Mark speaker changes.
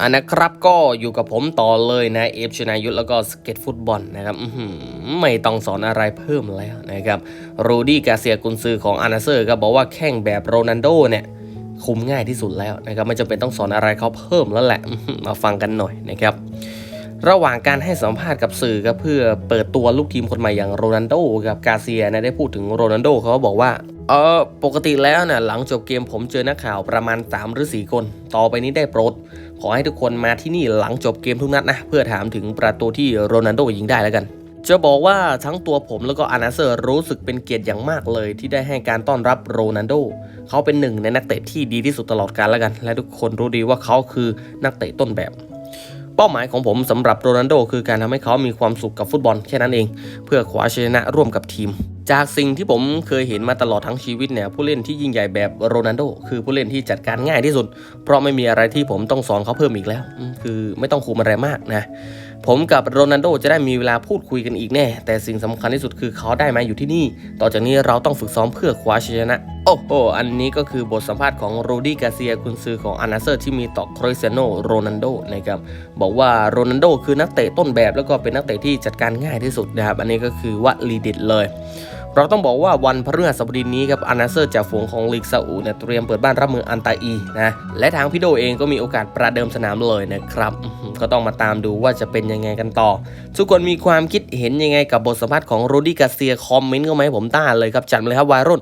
Speaker 1: อันนะครับก็อยู่กับผมต่อเลยนะเอฟชนายุทธแล้วก็สเก็ตฟุตบอลนะครับไม่ต้องสอนอะไรเพิ่มแล้วนะครับรูดี้กาเซียกุนซือของอานาเซอร์ก็บอกว่าแข่งแบบโรนัลโดเนี่ยคุมง่ายที่สุดแล้วนะครับไม่จำเป็นต้องสอนอะไรเขาเพิ่มแล้วแหละอื้อหือมาฟังกันหน่อยนะครับ ระหว่างการให้สัมภาษณ์กับสื่อครับเพื่อเปิดตัวลูกทีมคนใหม่อย่างโรนัลโดกับกาเซียนะได้พูดถึงโรนัลโดเขาบอกว่าเออปกติแล้วนะหลังจบเกมผมเจอนักข่าวประมาณ 3 หรือ 4 คน ต่อไปนี้ได้โปรด ขอให้ทุกคนมาที่นี่หลังจบเกมทุกนัดนะ เพื่อถามถึงประตูที่โรนัลโดยิงได้แล้วกัน จะบอกว่าทั้งตัวผมแล้วก็อานาเซอร์รู้สึกเป็นเกียรติอย่างมากเลย ที่ได้ให้การต้อนรับโรนัลโดเขาเป็นหนึ่งในนักเตะที่ดีที่สุดตลอดกาลแล้วกัน และทุกคนรู้ดีว่าเขาคือนักเตะต้นแบบ เป้าหมายของผมสำหรับโรนัลโดคือการทำให้เขามีความสุขกับฟุตบอลแค่นั้นเอง เพื่อคว้าชนะร่วมกับทีม จากสิ่งที่ผมเคยเห็นมาตลอดทั้งชีวิตเนี่ยผู้เล่นที่ยิ่งใหญ่แบบโรนัลโดคือผู้เล่นที่จัดการง่ายที่สุด เพราะไม่มีอะไรที่ผมต้องสอนเขาเพิ่มอีกแล้ว คือไม่ต้องคุมอะไรมากนะ ผมกับโรนัลโดจะได้มีเวลาพูดคุยกันอีกแน่ แต่สิ่งสำคัญที่สุดคือเขาได้มาอยู่ที่นี่ ต่อจากนี้เราต้องฝึกซ้อมเพื่อคว้าชัยชนะ โอ้โห อันนี้ก็คือบทสัมภาษณ์ของโรดี้กาเซียคุณซือของอานาเซอร์ที่มีต่อคริสเตียโนโรนัลโดนะครับ บอกว่าโรนัลโดคือนักเตะต้นแบบแล้วก็เป็นนักเตะที่จัดการง่ายที่สุดนะครับ อันนี้ก็คือวลีเด็ดเลย เราต้องบอกว่าวันพฤหัสบดีนี้ครับอานาเซอร์จากฝูงของลีกซาอุเนี่ยเตรียมเปิดบ้านรับมืออันตาอีนะและทางพี่โดเองก็มีโอกาสประเดิมสนามเลยนะครับ ก็ต้องมาตามดูว่าจะเป็นยังไงกันต่อ ทุกคนมีความคิดเห็นยังไงกับบทสัมภาษณ์ของโรดี้กาเซียคอมเมนต์เข้ามาให้ผมต้านเลยครับจัดเลยครับวายรุ่น